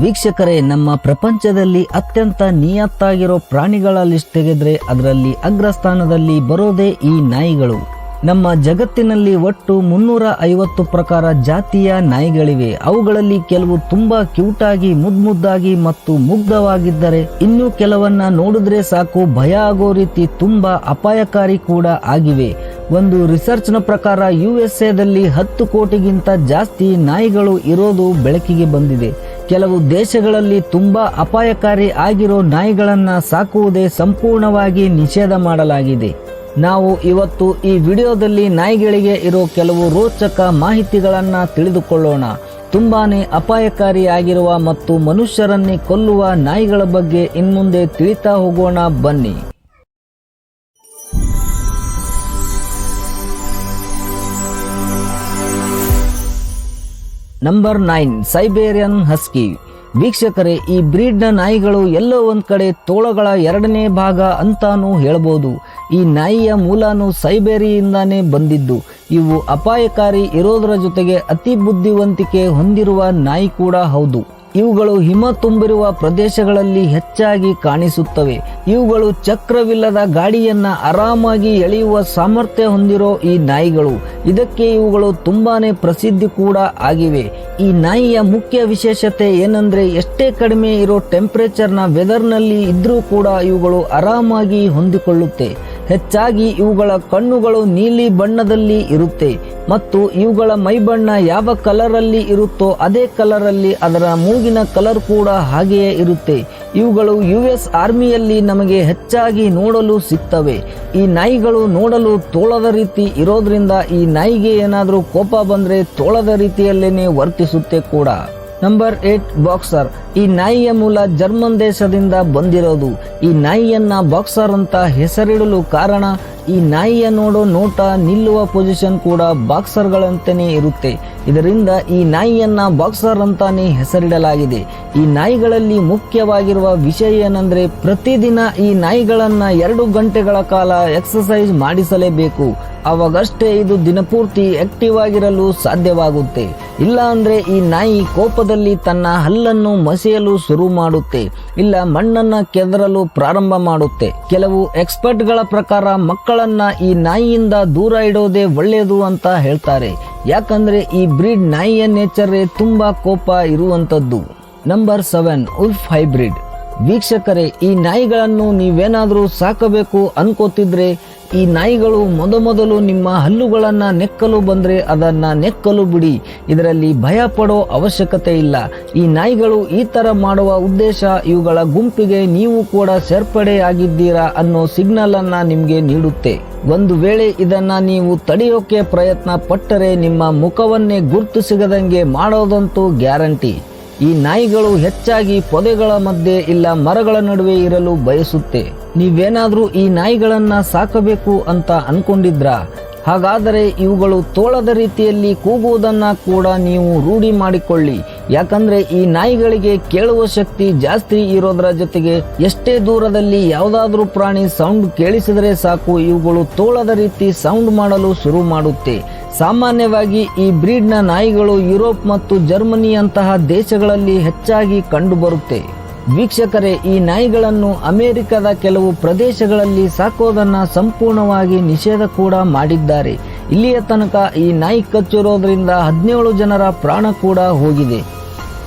ವೀಕ್ಷಕರೇ, ನಮ್ಮ ಪ್ರಪಂಚದಲ್ಲಿ ಅತ್ಯಂತ ನಿಯತ್ತಾಗಿರೋ ಪ್ರಾಣಿಗಳ ಲಿಸ್ಟ್ ತೆಗೆದ್ರೆ ಅದರಲ್ಲಿ ಅಗ್ರಸ್ಥಾನದಲ್ಲಿ ಬರೋದೇ ಈ ನಾಯಿಗಳು. ನಮ್ಮ ಜಗತ್ತಿನಲ್ಲಿ ಒಟ್ಟು ಮುನ್ನೂರ ಐವತ್ತು ಪ್ರಕಾರ ಜಾತಿಯ ನಾಯಿಗಳಿವೆ. ಅವುಗಳಲ್ಲಿ ಕೆಲವು ತುಂಬಾ ಕ್ಯೂಟ್ ಆಗಿ ಮುದ್ ಮುದ್ದಾಗಿ ಮತ್ತು ಮುಗ್ಧವಾಗಿದ್ದರೆ ಇನ್ನು ಕೆಲವನ್ನ ನೋಡಿದ್ರೆ ಸಾಕು, ಭಯ ಆಗೋ ರೀತಿ ತುಂಬಾ ಅಪಾಯಕಾರಿ ಕೂಡ ಆಗಿವೆ. ಒಂದು ರಿಸರ್ಚ್ನ ಪ್ರಕಾರ, ಯು ಎಸ್ ಎದಲ್ಲಿ ಹತ್ತು ಕೋಟಿಗಿಂತ ಜಾಸ್ತಿ ನಾಯಿಗಳು ಇರೋದು ಬೆಳಕಿಗೆ ಬಂದಿದೆ. ಕೆಲವು ದೇಶಗಳಲ್ಲಿ ತುಂಬಾ ಅಪಾಯಕಾರಿ ಆಗಿರೋ ನಾಯಿಗಳನ್ನು ಸಾಕುವುದೇ ಸಂಪೂರ್ಣವಾಗಿ ನಿಷೇಧ ಮಾಡಲಾಗಿದೆ. ನಾವು ಇವತ್ತು ಈ ವಿಡಿಯೋದಲ್ಲಿ ನಾಯಿಗಳಿಗೆ ಇರೋ ಕೆಲವು ರೋಚಕ ಮಾಹಿತಿಗಳನ್ನು ತಿಳಿದುಕೊಳ್ಳೋಣ. ತುಂಬಾನೇ ಅಪಾಯಕಾರಿಯಾಗಿರುವ ಮತ್ತು ಮನುಷ್ಯರನ್ನೇ ಕೊಲ್ಲುವ ನಾಯಿಗಳ ಬಗ್ಗೆ ಇನ್ಮುಂದೆ ತಿಳಿತಾ ಹೋಗೋಣ ಬನ್ನಿ. ನಂಬರ್ ನೈನ್ ಸೈಬೇರಿಯನ್ ಹಸ್ಕಿ ವೀಕ್ಷಕರೇ, ಈ ಬ್ರೀಡ್ನ ನಾಯಿಗಳು ಎಲ್ಲೋ ಒಂದು ಕಡೆ ತೋಳಗಳ ಎರಡನೇ ಭಾಗ ಅಂತಾನೂ ಹೇಳ್ಬೋದು. ಈ ನಾಯಿಯ ಮೂಲನು ಸೈಬೇರಿಯಿಂದಾನೇ ಬಂದಿದ್ದು. ಇವು ಅಪಾಯಕಾರಿ ಇರೋದರ ಜೊತೆಗೆ ಅತಿ ಬುದ್ಧಿವಂತಿಕೆ ಹೊಂದಿರುವ ನಾಯಿ ಕೂಡ ಹೌದು. ಇವುಗಳು ಹಿಮ ತುಂಬಿರುವ ಪ್ರದೇಶಗಳಲ್ಲಿ ಹೆಚ್ಚಾಗಿ ಕಾಣಿಸುತ್ತವೆ. ಇವುಗಳು ಚಕ್ರವಿಲ್ಲದ ಗಾಡಿಯನ್ನ ಆರಾಮಾಗಿ ಎಳೆಯುವ ಸಾಮರ್ಥ್ಯ ಹೊಂದಿರೋ ಈ ನಾಯಿಗಳು. ಇದಕ್ಕೆ ಇವುಗಳು ತುಂಬಾನೇ ಪ್ರಸಿದ್ಧಿ ಕೂಡ ಆಗಿವೆ. ಈ ನಾಯಿಯ ಮುಖ್ಯ ವಿಶೇಷತೆ ಏನಂದ್ರೆ ಎಷ್ಟೇ ಕಡಿಮೆ ಇರೋ ಟೆಂಪರೇಚರ್ನ ವೆದರ್ನಲ್ಲಿ ಇದ್ರೂ ಕೂಡ ಇವುಗಳು ಆರಾಮಾಗಿ ಹೊಂದಿಕೊಳ್ಳುತ್ತೆ. ಹೆಚ್ಚಾಗಿ ಇವುಗಳ ಕಣ್ಣುಗಳು ನೀಲಿ ಬಣ್ಣದಲ್ಲಿ ಇರುತ್ತೆ ಮತ್ತು ಇವುಗಳ ಮೈಬಣ್ಣ ಯಾವ ಕಲರಲ್ಲಿ ಇರುತ್ತೋ ಅದೇ ಕಲರಲ್ಲಿ ಅದರ ಮೂಗಿನ ಕಲರ್ ಕೂಡ ಹಾಗೆಯೇ ಇರುತ್ತೆ. ಇವುಗಳು ಯು ಎಸ್ ಆರ್ಮಿಯಲ್ಲಿ ನಮಗೆ ಹೆಚ್ಚಾಗಿ ನೋಡಲು ಸಿಗ್ತವೆ. ಈ ನಾಯಿಗಳು ನೋಡಲು ತೋಳದ ರೀತಿ ಇರೋದ್ರಿಂದ ಈ ನಾಯಿಗೆ ಏನಾದರೂ ಕೋಪ ಬಂದ್ರೆ ತೋಳದ ರೀತಿಯಲ್ಲೇನೆ ವರ್ತಿಸುತ್ತೆ ಕೂಡ. ನಂಬರ್ ಏಟ್ ಬಾಕ್ಸರ್ ಈ ನಾಯಿಯ ಮೂಲ ಜರ್ಮನ್ ದೇಶದಿಂದ ಬಂದಿರೋದು. ಈ ನಾಯಿಯನ್ನ ಬಾಕ್ಸರ್ ಅಂತ ಹೆಸರಿಡಲು ಕಾರಣ, ಈ ನಾಯಿಯ ನೋಡೋ ನೋಟ ನಿಲ್ಲುವ ಪೊಸಿಷನ್ ಕೂಡ ಬಾಕ್ಸರ್ಗಳಂತೆಯೇ ಇರುತ್ತೆ. ಇದರಿಂದ ಈ ನಾಯಿಯನ್ನ ಬಾಕ್ಸರ್ ಅಂತಾನೆ ಹೆಸರಿಡಲಾಗಿದೆ. ಈ ನಾಯಿಗಳಲ್ಲಿ ಮುಖ್ಯವಾಗಿರುವ ವಿಷಯ ಏನಂದ್ರೆ, ಪ್ರತಿದಿನ ಈ ನಾಯಿಗಳನ್ನ ಎರಡು ಗಂಟೆಗಳ ಕಾಲ ಎಕ್ಸಸೈಸ್ ಮಾಡಿಸಲೇಬೇಕು. ಅವಾಗಷ್ಟೇ ಇದು ದಿನಪೂರ್ತಿ ಆಕ್ಟಿವ್ ಆಗಿರಲು ಸಾಧ್ಯವಾಗುತ್ತೆ. ಇಲ್ಲ ಅಂದ್ರೆ ಈ ನಾಯಿ ಕೋಪದಲ್ಲಿ ತನ್ನ ಹಲ್ಲನ್ನು ಮಸೆಯಲು ಶುರು ಮಾಡುತ್ತೆ. ಇಲ್ಲ ಮಣ್ಣನ್ನ ಕೆದರಲು ಪ್ರಾರಂಭ ಮಾಡುತ್ತೆ. ಕೆಲವು ಎಕ್ಸ್ಪರ್ಟ್ಗಳ ಪ್ರಕಾರ ಮಕ್ಕಳನ್ನ ಈ ನಾಯಿಯಿಂದ ದೂರ ಇಡೋದೇ ಒಳ್ಳೆಯದು ಅಂತ ಹೇಳ್ತಾರೆ. ಯಾಕಂದ್ರೆ ಈ ಬ್ರೀಡ್ ನಾಯಿಯ ನೇಚರೇ ತುಂಬಾ ಕೋಪ ಇರುವಂತದ್ದು. Number seven, wolf hybrid. ವೀಕ್ಷಕರೇ, ಈ ನಾಯಿಗಳನ್ನು ನೀವೇನಾದರೂ ಸಾಕಬೇಕು ಅನ್ಕೋತಿದ್ರೆ, ಈ ನಾಯಿಗಳು ಮೊದಮೊದಲು ನಿಮ್ಮ ಹಲ್ಲುಗಳನ್ನು ನೆಕ್ಕಲು ಬಂದರೆ ಅದನ್ನು ನೆಕ್ಕಲು ಬಿಡಿ. ಇದರಲ್ಲಿ ಭಯ ಪಡೋ ಅವಶ್ಯಕತೆ ಇಲ್ಲ. ಈ ನಾಯಿಗಳು ಈ ಥರ ಮಾಡುವ ಉದ್ದೇಶ ಇವುಗಳ ಗುಂಪಿಗೆ ನೀವು ಕೂಡ ಸೇರ್ಪಡೆಯಾಗಿದ್ದೀರಾ ಅನ್ನೋ ಸಿಗ್ನಲನ್ನು ನಿಮಗೆ ನೀಡುತ್ತೆ. ಒಂದು ವೇಳೆ ಇದನ್ನ ನೀವು ತಡೆಯೋಕೆ ಪ್ರಯತ್ನ ಪಟ್ಟರೆ ನಿಮ್ಮ ಮುಖವನ್ನೇ ಗುರುತು ಸಿಗದಂಗೆ ಮಾಡೋದಂತೂ ಗ್ಯಾರಂಟಿ. ಈ ನಾಯಿಗಳು ಹೆಚ್ಚಾಗಿ ಪೊದೆಗಳ ಮಧ್ಯೆ ಇಲ್ಲ ಮರಗಳ ನಡುವೆ ಇರಲು ಬಯಸುತ್ತೆ. ನೀವೇನಾದ್ರೂ ಈ ನಾಯಿಗಳನ್ನ ಸಾಕಬೇಕು ಅಂತ ಅನ್ಕೊಂಡಿದ್ರ? ಹಾಗಾದರೆ ಇವುಗಳು ತೋಳದ ರೀತಿಯಲ್ಲಿ ಕೂಗುವುದನ್ನ ಕೂಡ ನೀವು ರೂಢಿ ಮಾಡಿಕೊಳ್ಳಿ. ಯಾಕಂದ್ರೆ ಈ ನಾಯಿಗಳಿಗೆ ಕೇಳುವ ಶಕ್ತಿ ಜಾಸ್ತಿ ಇರೋದರ ಜೊತೆಗೆ ಎಷ್ಟೇ ದೂರದಲ್ಲಿ ಯಾವುದಾದ್ರೂ ಪ್ರಾಣಿ ಸೌಂಡ್ ಕೇಳಿಸಿದರೆ ಸಾಕು, ಇವುಗಳು ತೋಳದ ರೀತಿ ಸೌಂಡ್ ಮಾಡಲು ಶುರು ಮಾಡುತ್ತೆ. ಸಾಮಾನ್ಯವಾಗಿ ಈ ಬ್ರೀಡ್ನ ನಾಯಿಗಳು ಯುರೋಪ್ ಮತ್ತು ಜರ್ಮನಿಯಂತಹ ದೇಶಗಳಲ್ಲಿ ಹೆಚ್ಚಾಗಿ ಕಂಡುಬರುತ್ತೆ. ವೀಕ್ಷಕರೇ, ಈ ನಾಯಿಗಳನ್ನು ಅಮೆರಿಕದ ಕೆಲವು ಪ್ರದೇಶಗಳಲ್ಲಿ ಸಾಕೋದನ್ನ ಸಂಪೂರ್ಣವಾಗಿ ನಿಷೇಧ ಕೂಡ ಮಾಡಿದ್ದಾರೆ. ಇಲ್ಲಿಯ ತನಕ ಈ ನಾಯಿ ಕಚ್ಚಿರೋದ್ರಿಂದ ಹದಿನೇಳು ಜನರ ಪ್ರಾಣ ಕೂಡ ಹೋಗಿದೆ.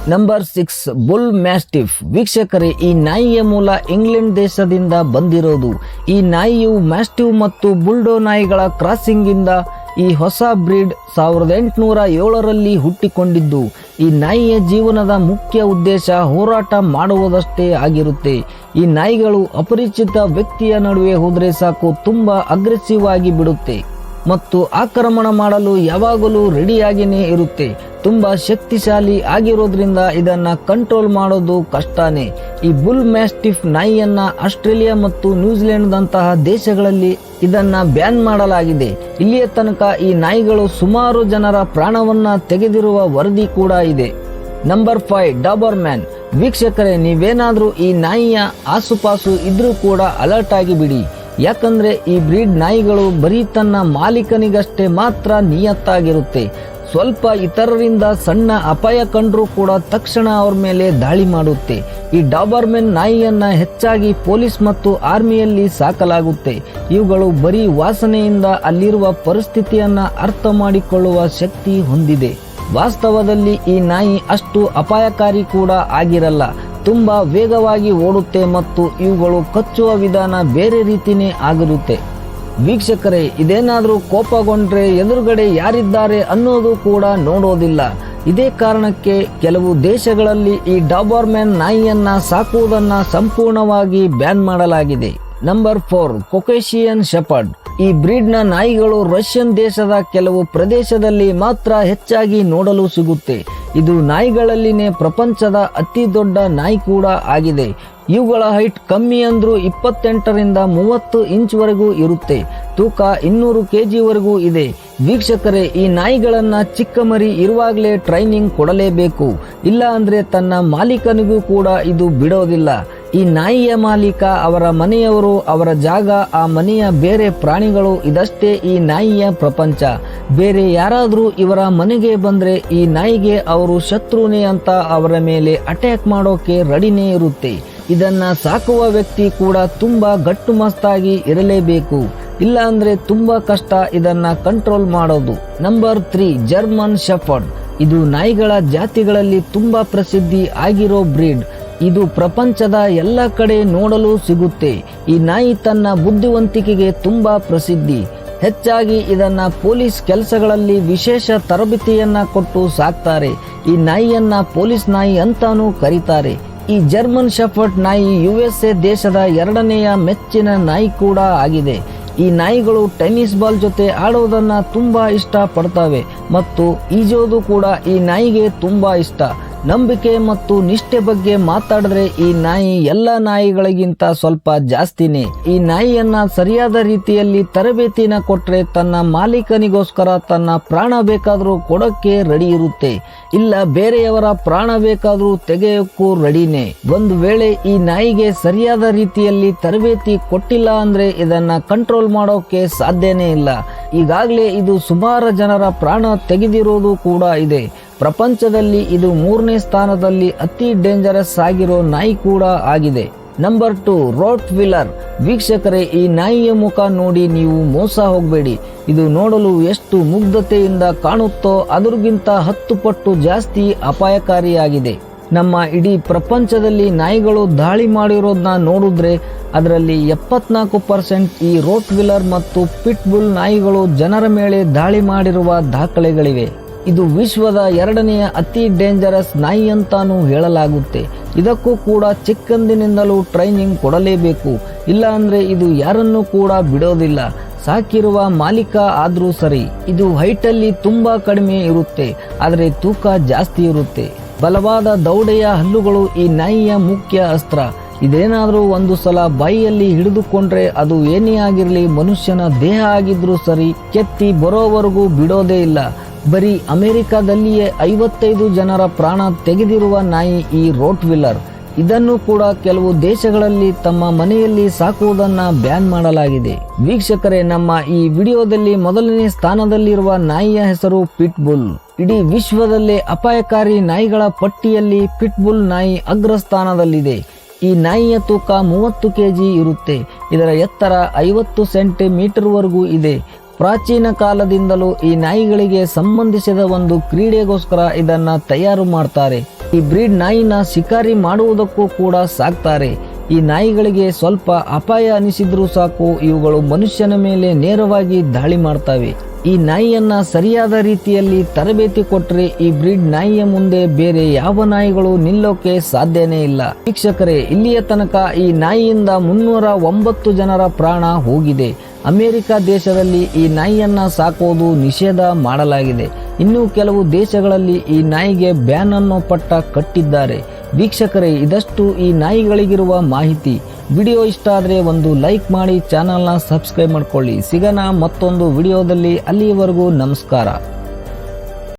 ನಂಬರ್ ಸಿಕ್ಸ್ ಬುಲ್ ಮ್ಯಾಸ್ಟಿಫ್ ವೀಕ್ಷಕರೇ, ಈ ನಾಯಿಯ ಮೂಲ ಇಂಗ್ಲೆಂಡ್ ದೇಶದಿಂದ ಬಂದಿರೋದು. ಈ ನಾಯಿಯು ಮ್ಯಾಸ್ಟಿವ್ ಮತ್ತು ಬುಲ್ಡೋ ನಾಯಿಗಳ ಕ್ರಾಸಿಂಗ್ ಇಂದ ಈ ಹೊಸ ಬ್ರೀಡ್ ಸಾವಿರದ ಎಂಟುನೂರ ಏಳರಲ್ಲಿ ಹುಟ್ಟಿಕೊಂಡಿದ್ದು. ಈ ನಾಯಿಯ ಜೀವನದ ಮುಖ್ಯ ಉದ್ದೇಶ ಹೋರಾಟ ಮಾಡುವುದಷ್ಟೇ ಆಗಿರುತ್ತೆ. ಈ ನಾಯಿಗಳು ಅಪರಿಚಿತ ವ್ಯಕ್ತಿಯ ನಡುವೆ ಹೋದರೆ ಸಾಕು, ತುಂಬಾ ಅಗ್ರೆಸಿವ್ ಆಗಿ ಬಿಡುತ್ತೆ. ಮತ್ತು ಆಕ್ರಮಣ ಮಾಡಲು ಯಾವಾಗಲೂ ರೆಡಿಯಾಗಿನೇ ಇರುತ್ತೆ. ತುಂಬ ಶಕ್ತಿಶಾಲಿ ಆಗಿರೋದ್ರಿಂದ ಇದನ್ನ ಕಂಟ್ರೋಲ್ ಮಾಡೋದು ಕಷ್ಟನೇ. ಈ ಬುಲ್ ಮ್ಯಾಸ್ಟಿಫ್ ನಾಯಿಯನ್ನ ಆಸ್ಟ್ರೇಲಿಯಾ ಮತ್ತು ನ್ಯೂಜಿಲೆಂಡ್ದಂತಹ ದೇಶಗಳಲ್ಲಿ ಇದನ್ನ ಬ್ಯಾನ್ ಮಾಡಲಾಗಿದೆ. ಇಲ್ಲಿಯ ತನಕ ಈ ನಾಯಿಗಳು ಸುಮಾರು ಜನರ ಪ್ರಾಣವನ್ನ ತೆಗೆದಿರುವ ವರದಿ ಕೂಡ ಇದೆ. Number five, Doberman. ವೀಕ್ಷಕರೇ, ನೀವೇನಾದರೂ ಈ ನಾಯಿಯ ಆಸುಪಾಸು ಇದ್ರೂ ಕೂಡ ಅಲರ್ಟ್ ಆಗಿ ಬಿಡಿ ಯಾಕಂದ್ರೆ ಈ ಬ್ರೀಡ್ ನಾಯಿಗಳು ಬರೀ ತನ್ನ ಮಾಲೀಕನಿಗಷ್ಟೇ ಮಾತ್ರ ನಿಯತ್ತಾಗಿರುತ್ತೆ. ಸ್ವಲ್ಪ ಇತರರಿಂದ ಸಣ್ಣ ಅಪಾಯ ಕಂಡರೂ ಕೂಡ ತಕ್ಷಣ ಅವ್ರ ಮೇಲೆ ದಾಳಿ ಮಾಡುತ್ತೆ. ಈ ಡಾಬರ್ಮೆನ್ ನಾಯಿಯನ್ನ ಹೆಚ್ಚಾಗಿ ಪೊಲೀಸ್ ಮತ್ತು ಆರ್ಮಿಯಲ್ಲಿ ಸಾಕಲಾಗುತ್ತೆ. ಇವುಗಳು ಬರೀ ವಾಸನೆಯಿಂದ ಅಲ್ಲಿರುವ ಪರಿಸ್ಥಿತಿಯನ್ನ ಅರ್ಥ ಮಾಡಿಕೊಳ್ಳುವ ಶಕ್ತಿ ಹೊಂದಿದೆ. ವಾಸ್ತವದಲ್ಲಿ ಈ ನಾಯಿ ಅಷ್ಟು ಅಪಾಯಕಾರಿ ಕೂಡ ಆಗಿರಲ್ಲ. ತುಂಬಾ ವೇಗವಾಗಿ ಓಡುತ್ತೆ ಮತ್ತು ಇವುಗಳು ಕಚ್ಚುವ ವಿಧಾನ ಬೇರೆ ರೀತಿನೇ ಆಗಿರುತ್ತೆ. ವೀಕ್ಷಕರೇ, ಇದೇನಾದರೂ ಕೋಪಗೊಂಡ್ರೆ ಎದುರುಗಡೆ ಯಾರಿದ್ದಾರೆ ಅನ್ನೋದು ಕೂಡ ನೋಡೋದಿಲ್ಲ. ಇದೇ ಕಾರಣಕ್ಕೆ ಕೆಲವು ದೇಶಗಳಲ್ಲಿ ಈ ಡಾಬರ್ಮ್ಯಾನ್ ನಾಯಿಯನ್ನ ಸಾಕುವುದನ್ನ ಸಂಪೂರ್ಣವಾಗಿ ಬ್ಯಾನ್ ಮಾಡಲಾಗಿದೆ. Number four, Caucasian shepherd. ಈ ಬ್ರೀಡ್ನ ನಾಯಿಗಳು ರಷ್ಯನ್ ದೇಶದ ಕೆಲವು ಪ್ರದೇಶದಲ್ಲಿ ಮಾತ್ರ ಹೆಚ್ಚಾಗಿ ನೋಡಲು ಸಿಗುತ್ತೆ. ಇದು ನಾಯಿಗಳಲ್ಲಿನೇ ಪ್ರಪಂಚದ ಅತಿ ದೊಡ್ಡ ನಾಯಿ ಕೂಡ ಆಗಿದೆ. ಇವುಗಳ ಹೈಟ್ ಕಮ್ಮಿ ಅಂದರೂ ಇಪ್ಪತ್ತೆಂಟರಿಂದ ಮೂವತ್ತು ಇಂಚ್ವರೆಗೂ ಇರುತ್ತೆ. ತೂಕ ಇನ್ನೂರು ಕೆಜಿವರೆಗೂ ಇದೆ. ವೀಕ್ಷಕರೇ, ಈ ನಾಯಿಗಳನ್ನು ಚಿಕ್ಕ ಮರಿ ಇರುವಾಗಲೇ ಟ್ರೈನಿಂಗ್ ಕೊಡಲೇಬೇಕು. ಇಲ್ಲ ಅಂದ್ರೆ ತನ್ನ ಮಾಲೀಕನಿಗೂ ಕೂಡ ಇದು ಬಿಡೋದಿಲ್ಲ. ಈ ನಾಯಿಯ ಮಾಲೀಕ, ಅವರ ಮನೆಯವರು, ಅವರ ಜಾಗ, ಆ ಮನೆಯ ಬೇರೆ ಪ್ರಾಣಿಗಳು, ಇದಷ್ಟೇ ಈ ನಾಯಿಯ ಪ್ರಪಂಚ. ಬೇರೆ ಯಾರಾದರೂ ಇವರ ಮನೆಗೆ ಬಂದರೆ ಈ ನಾಯಿಗೆ ಅವರು ಶತ್ರುನೇ ಅಂತ ಅವರ ಮೇಲೆ ಅಟ್ಯಾಕ್ ಮಾಡೋಕೆ ರೆಡಿನೇ ಇರುತ್ತೆ. ಇದನ್ನ ಸಾಕುವ ವ್ಯಕ್ತಿ ಕೂಡ ತುಂಬಾ ಗಟ್ಟುಮಸ್ತಾಗಿ ಇರಲೇಬೇಕು. ಇಲ್ಲ ಅಂದ್ರೆ ತುಂಬಾ ಕಷ್ಟ ಇದನ್ನ ಕಂಟ್ರೋಲ್ ಮಾಡೋದು. ನಂಬರ್ ತ್ರೀ ಜರ್ಮನ್ ಶೆಫರ್ಡ್ ಇದು ನಾಯಿಗಳ ಜಾತಿಗಳಲ್ಲಿ ತುಂಬಾ ಪ್ರಸಿದ್ಧಿ ಆಗಿರೋ ಬ್ರೀಡ್ ಇದು ಪ್ರಪಂಚದ ಎಲ್ಲ ಕಡೆ ನೋಡಲು ಸಿಗುತ್ತೆ. ಈ ನಾಯಿ ತನ್ನ ಬುದ್ಧಿವಂತಿಕೆಗೆ ತುಂಬಾ ಪ್ರಸಿದ್ಧಿ. ಹೆಚ್ಚಾಗಿ ಇದನ್ನು ಪೊಲೀಸ್ ಕೆಲಸಗಳಲ್ಲಿ ವಿಶೇಷ ತರಬೇತಿಯನ್ನ ಕೊಟ್ಟು ಸಾಕ್ತಾರೆ. ಈ ನಾಯಿಯನ್ನ ಪೊಲೀಸ್ ನಾಯಿ ಅಂತಾನೂ ಕರೀತಾರೆ. ಈ ಜರ್ಮನ್ ಶಫರ್ಟ್ ನಾಯಿ ಯು ಎಸ್ ಎ ದೇಶದ ಎರಡನೆಯ ಮೆಚ್ಚಿನ ನಾಯಿ ಕೂಡ ಆಗಿದೆ. ಈ ನಾಯಿಗಳು ಟೆನ್ನಿಸ್ ಬಾಲ್ ಜೊತೆ ಆಡೋದನ್ನು ತುಂಬಾ ಇಷ್ಟ ಪಡ್ತವೆ ಮತ್ತು ಈಜೋದು ಕೂಡ ಈ ನಾಯಿಗೆ ತುಂಬಾ ಇಷ್ಟ. ನಂಬಿಕೆ ಮತ್ತು ನಿಷ್ಠೆ ಬಗ್ಗೆ ಮಾತಾಡಿದ್ರೆ ಈ ನಾಯಿ ಎಲ್ಲ ನಾಯಿಗಳಿಗಿಂತ ಸ್ವಲ್ಪ ಜಾಸ್ತಿನೇ. ಈ ನಾಯಿಯನ್ನ ಸರಿಯಾದ ರೀತಿಯಲ್ಲಿ ತರಬೇತಿನ ಕೊಟ್ರೆ ತನ್ನ ಮಾಲೀಕನಿಗೋಸ್ಕರ ತನ್ನ ಪ್ರಾಣ ಬೇಕಾದರೂ ಕೊಡಕ್ಕೆ ರೆಡಿ ಇರುತ್ತೆ. ಇಲ್ಲ ಬೇರೆಯವರ ಪ್ರಾಣ ಬೇಕಾದರೂ ತೆಗೆಯೋಕ್ಕೂ ರೆಡಿನೇ. ಒಂದು ವೇಳೆ ಈ ನಾಯಿಗೆ ಸರಿಯಾದ ರೀತಿಯಲ್ಲಿ ತರಬೇತಿ ಕೊಟ್ಟಿಲ್ಲ ಅಂದ್ರೆ ಇದನ್ನ ಕಂಟ್ರೋಲ್ ಮಾಡೋಕೆ ಸಾಧ್ಯನೇ ಇಲ್ಲ. ಈಗಾಗಲೇ ಇದು ಸುಮಾರು ಜನರ ಪ್ರಾಣ ತೆಗೆದಿರೋದು ಕೂಡ ಇದೆ. ಪ್ರಪಂಚದಲ್ಲಿ ಇದು ಮೂರನೇ ಸ್ಥಾನದಲ್ಲಿ ಅತಿ ಡೇಂಜರಸ್ ಆಗಿರೋ ನಾಯಿ ಕೂಡ ಆಗಿದೆ. ನಂಬರ್ ಟು ರೋಟ್ ವಿಲ್ಲರ್ ವೀಕ್ಷಕರೇ, ಈ ನಾಯಿಯ ಮುಖ ನೋಡಿ ನೀವು ಮೋಸ ಹೋಗಬೇಡಿ. ಇದು ನೋಡಲು ಎಷ್ಟು ಮುಗ್ಧತೆಯಿಂದ ಕಾಣುತ್ತೋ ಅದರಿಗಿಂತ ಹತ್ತು ಪಟ್ಟು ಜಾಸ್ತಿ ಅಪಾಯಕಾರಿಯಾಗಿದೆ. ನಮ್ಮ ಇಡೀ ಪ್ರಪಂಚದಲ್ಲಿ ನಾಯಿಗಳು ದಾಳಿ ಮಾಡಿರೋದನ್ನ ನೋಡಿದ್ರೆ ಅದರಲ್ಲಿ ಎಪ್ಪತ್ನಾಲ್ಕು ಪರ್ಸೆಂಟ್ ಈ ರೋಟ್ ವಿಲ್ಲರ್ ಮತ್ತು ಪಿಟ್ಬುಲ್ ನಾಯಿಗಳು ಜನರ ಮೇಲೆ ದಾಳಿ ಮಾಡಿರುವ ದಾಖಲೆಗಳಿವೆ. ಇದು ವಿಶ್ವದ ಎರಡನೆಯ ಅತಿ ಡೇಂಜರಸ್ ನಾಯಿ ಅಂತಾನೂ ಹೇಳಲಾಗುತ್ತೆ. ಇದಕ್ಕೂ ಕೂಡ ಚಿಕ್ಕಂದಿನಿಂದಲೂ ಟ್ರೈನಿಂಗ್ ಕೊಡಲೇಬೇಕು. ಇಲ್ಲ ಅಂದ್ರೆ ಇದು ಯಾರನ್ನೂ ಕೂಡ ಬಿಡೋದಿಲ್ಲ. ಸಾಕಿರುವ ಮಾಲೀಕ ಆದ್ರೂ ಸರಿ, ಇದು ಹೈಟಲ್ಲಿ ತುಂಬಾ ಕಡಿಮೆ ಇರುತ್ತೆ. ಆದರೆ ತೂಕ ಜಾಸ್ತಿ ಇರುತ್ತೆ. ಬಲವಾದ ದೌಡೆಯ ಹಲ್ಲುಗಳು ಈ ನಾಯಿಯ ಮುಖ್ಯ ಅಸ್ತ್ರ. ಇದೇನಾದರೂ ಒಂದು ಸಲ ಬಾಯಿಯಲ್ಲಿ ಹಿಡಿದುಕೊಂಡ್ರೆ ಅದು ಏನೇ ಆಗಿರಲಿ ಮನುಷ್ಯನ ದೇಹ ಆಗಿದ್ರೂ ಸರಿ, ಕೆತ್ತಿ ಬರೋವರೆಗೂ ಬಿಡೋದೇ ಇಲ್ಲ. ಬರೀ ಅಮೆರಿಕದಲ್ಲಿಯೇ ಐವತ್ತೈದು ಜನರ ಪ್ರಾಣ ತೆಗೆದಿರುವ ನಾಯಿ ಈ ರೋಟ್ ವಿಲ್ಲರ್. ಇದನ್ನು ಕೂಡ ಕೆಲವು ದೇಶಗಳಲ್ಲಿ ತಮ್ಮ ಮನೆಯಲ್ಲಿ ಸಾಕುವುದನ್ನ ಬ್ಯಾನ್ ಮಾಡಲಾಗಿದೆ. ವೀಕ್ಷಕರೇ, ನಮ್ಮ ಈ ವಿಡಿಯೋದಲ್ಲಿ ಮೊದಲನೇ ಸ್ಥಾನದಲ್ಲಿರುವ ನಾಯಿಯ ಹೆಸರು ಪಿಟ್ ಬುಲ್ ಇಡೀ ವಿಶ್ವದಲ್ಲೇ ಅಪಾಯಕಾರಿ ನಾಯಿಗಳ ಪಟ್ಟಿಯಲ್ಲಿ ಪಿಟ್ ಬುಲ್ ನಾಯಿ ಅಗ್ರಸ್ಥಾನದಲ್ಲಿದೆ. ಈ ನಾಯಿಯ ತೂಕ ಮೂವತ್ತು ಕೆಜಿ ಇರುತ್ತೆ. ಇದರ ಎತ್ತರ ಐವತ್ತು ಸೆಂಟಿಮೀಟರ್ವರೆಗೂ ಇದೆ. ಪ್ರಾಚೀನ ಕಾಲದಿಂದಲೂ ಈ ನಾಯಿಗಳಿಗೆ ಸಂಬಂಧಿಸಿದ ಒಂದು ಕ್ರೀಡೆಗೋಸ್ಕರ ಇದನ್ನ ತಯಾರು ಮಾಡ್ತಾರೆ. ಈ ಬ್ರೀಡ್ ನಾಯಿನ ಶಿಕಾರಿ ಮಾಡುವುದಕ್ಕೂ ಕೂಡ ಸಾಕ್ತಾರೆ. ಈ ನಾಯಿಗಳಿಗೆ ಸ್ವಲ್ಪ ಅಪಾಯ ಅನಿಸಿದ್ರೂ ಸಾಕು, ಇವುಗಳು ಮನುಷ್ಯನ ಮೇಲೆ ನೇರವಾಗಿ ದಾಳಿ ಮಾಡ್ತವೆ. ಈ ನಾಯಿಯನ್ನ ಸರಿಯಾದ ರೀತಿಯಲ್ಲಿ ತರಬೇತಿ ಕೊಟ್ರೆ ಈ ಬ್ರೀಡ್ ನಾಯಿಯ ಮುಂದೆ ಬೇರೆ ಯಾವ ನಾಯಿಗಳು ನಿಲ್ಲೋಕೆ ಸಾಧ್ಯನೇ ಇಲ್ಲ. ವೀಕ್ಷಕರೇ, ಇಲ್ಲಿಯ ತನಕ ಈ ನಾಯಿಯಿಂದ ಮುನ್ನೂರ ಒಂಬತ್ತು ಜನರ ಪ್ರಾಣ ಹೋಗಿದೆ. ಅಮೆರಿಕ ದೇಶದಲ್ಲಿ ಈ ನಾಯಿಯನ್ನು ಸಾಕೋದು ನಿಷೇಧ ಮಾಡಲಾಗಿದೆ. ಇನ್ನು ಕೆಲವು ದೇಶಗಳಲ್ಲಿ ಈ ನಾಯಿಗೆ ಬ್ಯಾನ್ ಅನ್ನೋ ಪಟ್ಟ ಕಟ್ಟಿದ್ದಾರೆ. ವೀಕ್ಷಕರೇ, ಇದಷ್ಟು ಈ ನಾಯಿಗಳಿಗಿರುವ ಮಾಹಿತಿ. ವಿಡಿಯೋ ಇಷ್ಟ ಆದರೆ ಒಂದು ಲೈಕ್ ಮಾಡಿ ಚಾನಲ್ನ ಸಬ್ಸ್ಕ್ರೈಬ್ ಮಾಡ್ಕೊಳ್ಳಿ. ಸಿಗೋಣ ಮತ್ತೊಂದು ವಿಡಿಯೋದಲ್ಲಿ. ಅಲ್ಲಿಯವರೆಗೂ ನಮಸ್ಕಾರ.